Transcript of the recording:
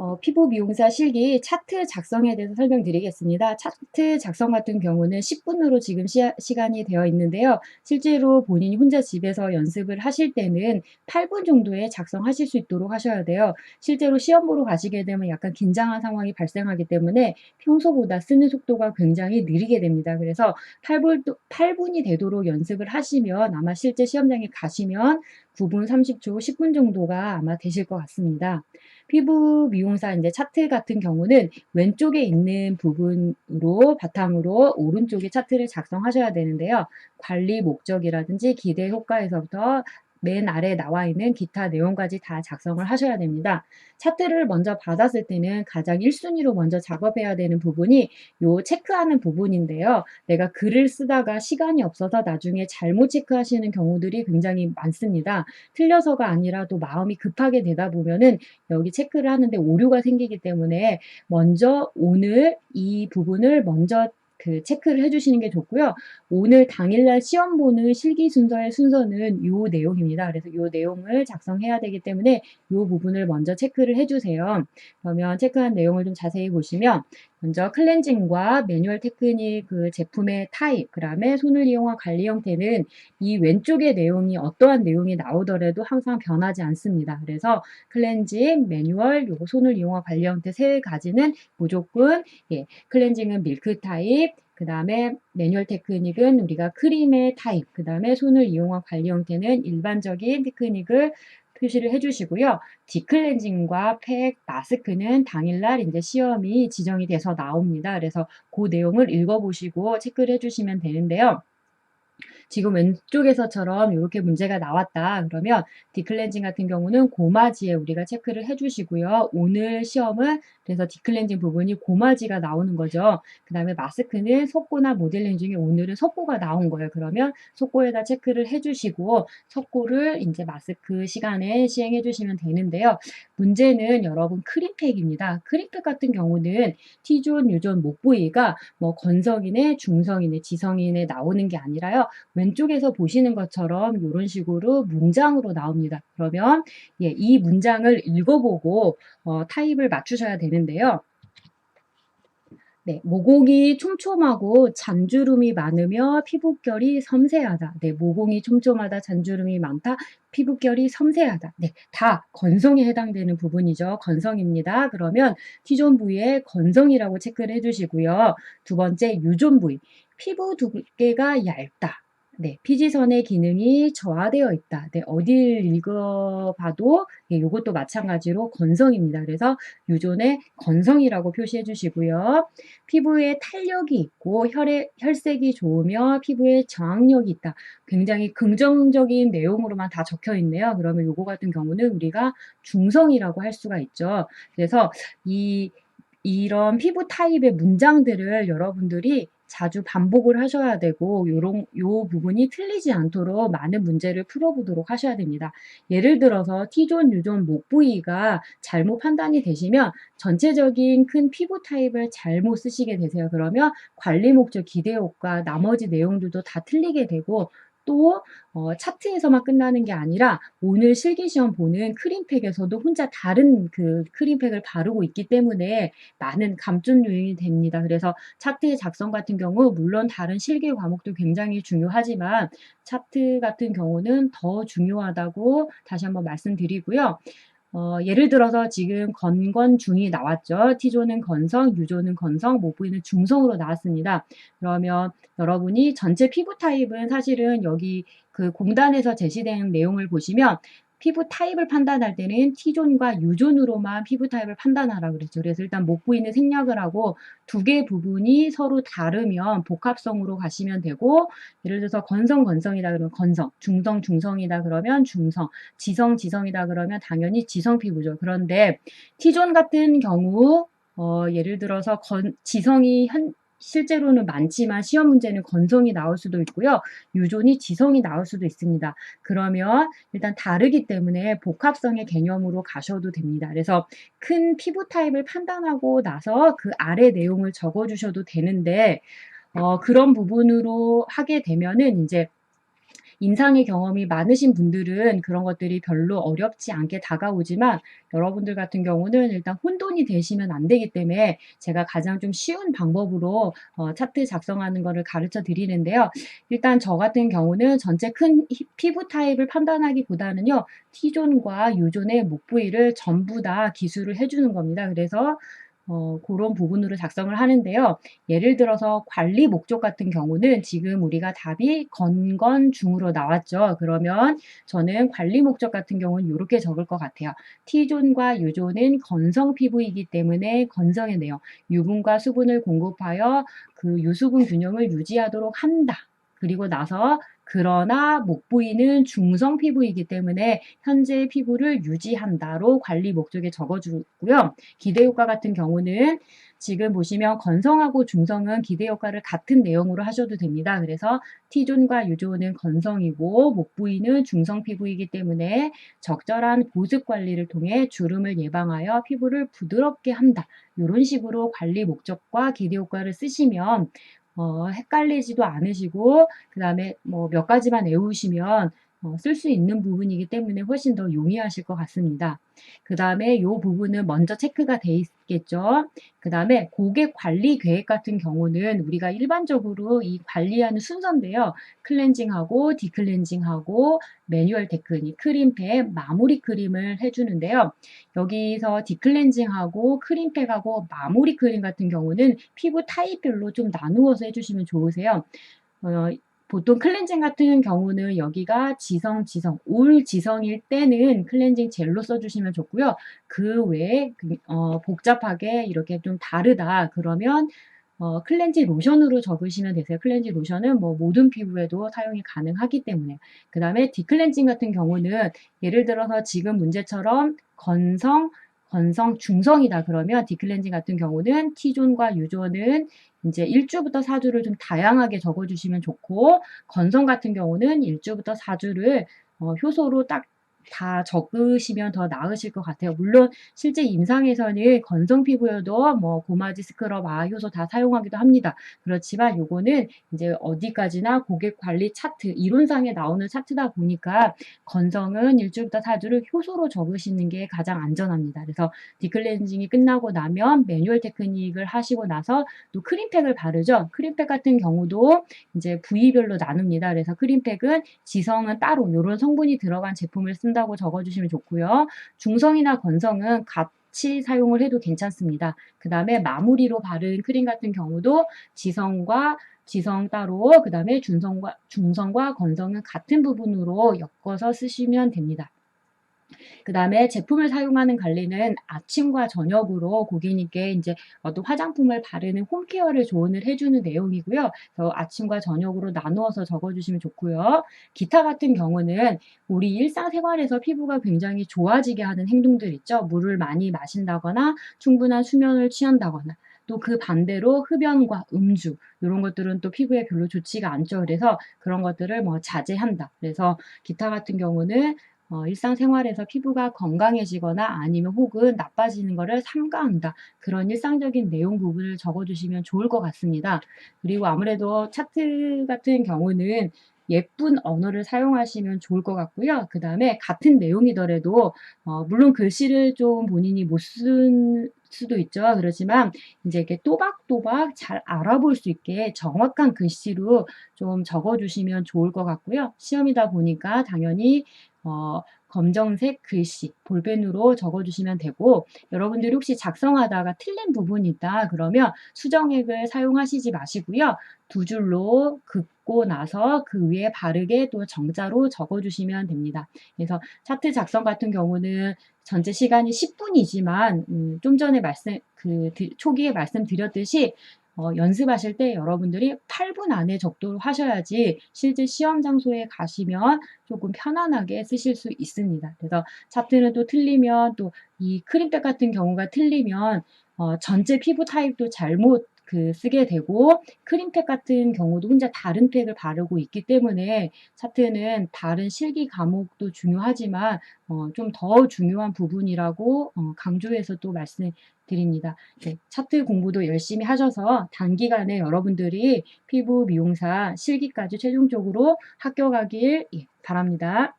어, 피부 미용사 실기 차트 작성에 대해서 설명드리겠습니다. 차트 작성 같은 경우는 10분으로 지금 시, 시간이 되어 있는데요. 실제로 본인이 혼자 집에서 연습을 하실 때는 8분 정도에 작성하실 수 있도록 하셔야 돼요. 실제로 시험 보러 가시게 되면 약간 긴장한 상황이 발생하기 때문에 평소보다 쓰는 속도가 굉장히 느리게 됩니다. 그래서 8분, 8분이 되도록 연습을 하시면 아마 실제 시험장에 가시면 9분 30초, 10분 정도가 아마 되실 것 같습니다. 피부 미용사 이제 차트 같은 경우는 왼쪽에 있는 부분으로 바탕으로 오른쪽에 차트를 작성하셔야 되는데요. 관리 목적이라든지 기대 효과에서부터 맨 아래 나와 있는 기타 내용까지 다 작성을 하셔야 됩니다. 차트를 먼저 받았을 때는 가장 1순위로 먼저 작업해야 되는 부분이 요 체크하는 부분인데요. 내가 글을 쓰다가 시간이 없어서 나중에 잘못 체크하시는 경우들이 굉장히 많습니다. 틀려서가 아니라 또 마음이 급하게 되다 보면은 여기 체크를 하는데 오류가 생기기 때문에 먼저 오늘 이 부분을 먼저 그 체크를 해주시는 게 좋고요. 오늘 당일날 시험 보는 실기 순서의 순서는 요 내용입니다. 그래서 요 내용을 작성해야 되기 때문에 요 부분을 먼저 체크를 해주세요. 그러면 체크한 내용을 좀 자세히 보시면 먼저 클렌징과 매뉴얼 테크닉 그 제품의 타입, 그 다음에 손을 이용한 관리 형태는 이 왼쪽의 내용이 어떠한 내용이 나오더라도 항상 변하지 않습니다. 그래서 클렌징, 매뉴얼, 요거 손을 이용한 관리 형태 세 가지는 무조건 예, 클렌징은 밀크 타입, 그 다음에 매뉴얼 테크닉은 우리가 크림의 타입, 그 다음에 손을 이용한 관리 형태는 일반적인 테크닉을 표시를 해주시고요. 디클렌징과 팩, 마스크는 당일날 이제 시험이 지정이 돼서 나옵니다. 그래서 그 내용을 읽어보시고 체크를 해주시면 되는데요. 지금 왼쪽에서처럼 이렇게 문제가 나왔다. 그러면 디클렌징 같은 경우는 고마지에 우리가 체크를 해주시고요. 오늘 시험은 그래서 디클렌징 부분이 고마지가 나오는 거죠. 그 다음에 마스크는 속고나 모델링 중에 오늘은 속고가 나온 거예요. 그러면 속고에다 체크를 해주시고 속고를 이제 마스크 시간에 시행해 주시면 되는데요. 문제는 여러분 크림팩입니다. 크림팩 같은 경우는 T존, 유존, 목 부위가 뭐 건성이네, 중성이네, 지성이네 나오는 게 아니라요. 왼쪽에서 보시는 것처럼 이런 식으로 문장으로 나옵니다. 그러면 예, 이 문장을 읽어보고 어, 타입을 맞추셔야 되는데요. 네, 모공이 촘촘하고 잔주름이 많으며 피부결이 섬세하다. 네, 모공이 촘촘하다, 잔주름이 많다, 피부결이 섬세하다. 네, 다 건성에 해당되는 부분이죠. 건성입니다. 그러면 T존 부위에 건성이라고 체크를 해주시고요. 두 번째, 유존 부위. 피부 두께가 얇다. 네, 피지선의 기능이 저하되어 있다. 네, 어딜 읽어봐도 예, 이것도 마찬가지로 건성입니다. 그래서 유존의 건성이라고 표시해 주시고요. 피부에 탄력이 있고 혈의, 혈색이 좋으며 피부에 저항력이 있다. 굉장히 긍정적인 내용으로만 다 적혀 있네요. 그러면 요거 같은 경우는 우리가 중성이라고 할 수가 있죠. 그래서 이 이런 피부 타입의 문장들을 여러분들이 자주 반복을 하셔야 되고 요런 요 부분이 틀리지 않도록 많은 문제를 풀어보도록 하셔야 됩니다. 예를 들어서 T존, U존, 목 부위가 잘못 판단이 되시면 전체적인 큰 피부 타입을 잘못 쓰시게 되세요. 그러면 관리 목적, 기대 효과, 나머지 내용들도 다 틀리게 되고 또 어, 차트에서만 끝나는 게 아니라 오늘 실기시험 보는 크림팩에서도 혼자 다른 그 크림팩을 바르고 있기 때문에 많은 감점 요인이 됩니다. 그래서 차트의 작성 같은 경우 물론 다른 실기 과목도 굉장히 중요하지만 차트 같은 경우는 더 중요하다고 다시 한번 말씀드리고요. 어, 예를 들어서 지금 건건중이 나왔죠. T조는 건성, U조는 건성, 모부인은 중성으로 나왔습니다. 그러면 여러분이 전체 피부 타입은 사실은 여기 그 공단에서 제시된 내용을 보시면 피부 타입을 판단할 때는 T존과 U존으로만 피부 타입을 판단하라 그랬죠. 그래서 일단 목 부위는 생략을 하고 두 개 부분이 서로 다르면 복합성으로 가시면 되고 예를 들어서 건성 건성이다 그러면 건성, 중성 중성이다 그러면 중성, 지성 지성이다 그러면 당연히 지성 피부죠. 그런데 T존 같은 경우 어, 예를 들어서 건, 지성이 현, 실제로는 많지만 시험 문제는 건성이 나올 수도 있고요. 유존이 지성이 나올 수도 있습니다. 그러면 일단 다르기 때문에 복합성의 개념으로 가셔도 됩니다. 그래서 큰 피부 타입을 판단하고 나서 그 아래 내용을 적어 주셔도 되는데 어, 그런 부분으로 하게 되면은 이제 임상의 경험이 많으신 분들은 그런 것들이 별로 어렵지 않게 다가오지만 여러분들 같은 경우는 일단 혼돈이 되시면 안 되기 때문에 제가 가장 좀 쉬운 방법으로 어, 차트 작성하는 거를 가르쳐 드리는데요. 일단 저 같은 경우는 전체 큰 히- 피부 타입을 판단하기보다는요. T존과 U존의 목 부위를 전부 다 기술을 해주는 겁니다. 그래서 어, 그런 부분으로 작성을 하는데요. 예를 들어서 관리 목적 같은 경우는 지금 우리가 답이 건건 중으로 나왔죠. 그러면 저는 관리 목적 같은 경우는 이렇게 적을 것 같아요. T존과 U존은 건성 피부이기 때문에 건성해내요. 유분과 수분을 공급하여 그 유수분 균형을 유지하도록 한다. 그리고 나서 그러나 목 부위는 중성 피부이기 때문에 현재의 피부를 유지한다로 관리 목적에 적어주고요. 기대 효과 같은 경우는 지금 보시면 건성하고 중성은 기대 효과를 같은 내용으로 하셔도 됩니다. 그래서 T존과 U존은 건성이고 목 부위는 중성 피부이기 때문에 적절한 보습 관리를 통해 주름을 예방하여 피부를 부드럽게 한다. 이런 식으로 관리 목적과 기대 효과를 쓰시면 어, 헷갈리지도 않으시고 그 다음에 뭐 몇 가지만 외우시면 어, 쓸 수 있는 부분이기 때문에 훨씬 더 용이하실 것 같습니다. 그 다음에 이 부분은 먼저 체크가 돼 있겠죠. 그 다음에 고객 관리 계획 같은 경우는 우리가 일반적으로 이 관리하는 순서인데요. 클렌징하고 디클렌징하고 매뉴얼 테크닉, 크림팩, 마무리 크림을 해주는데요. 여기서 디클렌징하고 크림팩하고 마무리 크림 같은 경우는 피부 타입별로 좀 나누어서 해주시면 좋으세요. 어, 보통 클렌징 같은 경우는 여기가 지성, 지성, 올 지성일 때는 클렌징 젤로 써주시면 좋고요. 그 외에 그, 어, 복잡하게 이렇게 좀 다르다 그러면 어, 클렌징 로션으로 적으시면 되세요. 클렌징 로션은 뭐 모든 피부에도 사용이 가능하기 때문에. 그 다음에 디클렌징 같은 경우는 예를 들어서 지금 문제처럼 건성, 건성, 중성이다 그러면 디클렌징 같은 경우는 T존과 U존은 이제 1주부터 4주를 좀 다양하게 적어주시면 좋고 건성 같은 경우는 1주부터 4주를 어, 효소로 딱 다 적으시면 더 나으실 것 같아요. 물론 실제 임상에서는 건성 피부여도 뭐 고마지 스크럽, 아 효소 다 사용하기도 합니다. 그렇지만 요거는 이제 어디까지나 고객 관리 차트 이론상에 나오는 차트다 보니까 건성은 1주부터 4주를 효소로 적으시는 게 가장 안전합니다. 그래서 디클렌징이 끝나고 나면 매뉴얼 테크닉을 하시고 나서 또 크림팩을 바르죠. 크림팩 같은 경우도 이제 부위별로 나눕니다. 그래서 크림팩은 지성은 따로 이런 성분이 들어간 제품을 쓴다고 적어주시면 좋고요. 중성이나 건성은 같이 사용을 해도 괜찮습니다. 그 다음에 마무리로 바른 크림 같은 경우도 지성과 지성 따로, 그 다음에 중성과, 중성과 건성은 같은 부분으로 엮어서 쓰시면 됩니다. 그 다음에 제품을 사용하는 관리는 아침과 저녁으로 고객님께 이제 어떤 화장품을 바르는 홈케어를 조언을 해주는 내용이고요. 그래서 아침과 저녁으로 나누어서 적어주시면 좋고요. 기타 같은 경우는 우리 일상생활에서 피부가 굉장히 좋아지게 하는 행동들 있죠. 물을 많이 마신다거나 충분한 수면을 취한다거나 또그 반대로 흡연과 음주 이런 것들은 또 피부에 별로 좋지가 않죠. 그래서 그런 것들을 뭐 자제한다. 그래서 기타 같은 경우는 어, 일상생활에서 피부가 건강해지거나 아니면 혹은 나빠지는 것을 삼가한다. 그런 일상적인 내용 부분을 적어주시면 좋을 것 같습니다. 그리고 아무래도 차트 같은 경우는 예쁜 언어를 사용하시면 좋을 것 같고요. 그 다음에 같은 내용이더라도 어, 물론 글씨를 좀 본인이 못 쓴 수도 있죠. 그렇지만 이제 이렇게 또박또박 잘 알아볼 수 있게 정확한 글씨로 좀 적어주시면 좋을 것 같고요. 시험이다 보니까 당연히 어, 검정색 글씨, 볼펜으로 적어주시면 되고 여러분들이 혹시 작성하다가 틀린 부분이 있다 그러면 수정액을 사용하시지 마시고요. 두 줄로 긋고 나서 그 위에 바르게 또 정자로 적어주시면 됩니다. 그래서 차트 작성 같은 경우는 전체 시간이 10분이지만 음, 좀 전에 말씀 그 초기에 말씀드렸듯이 어, 연습하실 때 여러분들이 8분 안에 적도를 하셔야지 실제 시험 장소에 가시면 조금 편안하게 쓰실 수 있습니다. 그래서 차트는 또 틀리면 또 이 크림백 같은 경우가 틀리면 어, 전체 피부 타입도 잘못 그 쓰게 되고 크림팩 같은 경우도 혼자 다른 팩을 바르고 있기 때문에 차트는 다른 실기 과목도 중요하지만 어, 좀 더 중요한 부분이라고 어, 강조해서 또 말씀드립니다. 네, 차트 공부도 열심히 하셔서 단기간에 여러분들이 피부 미용사 실기까지 최종적으로 합격하길 예, 바랍니다.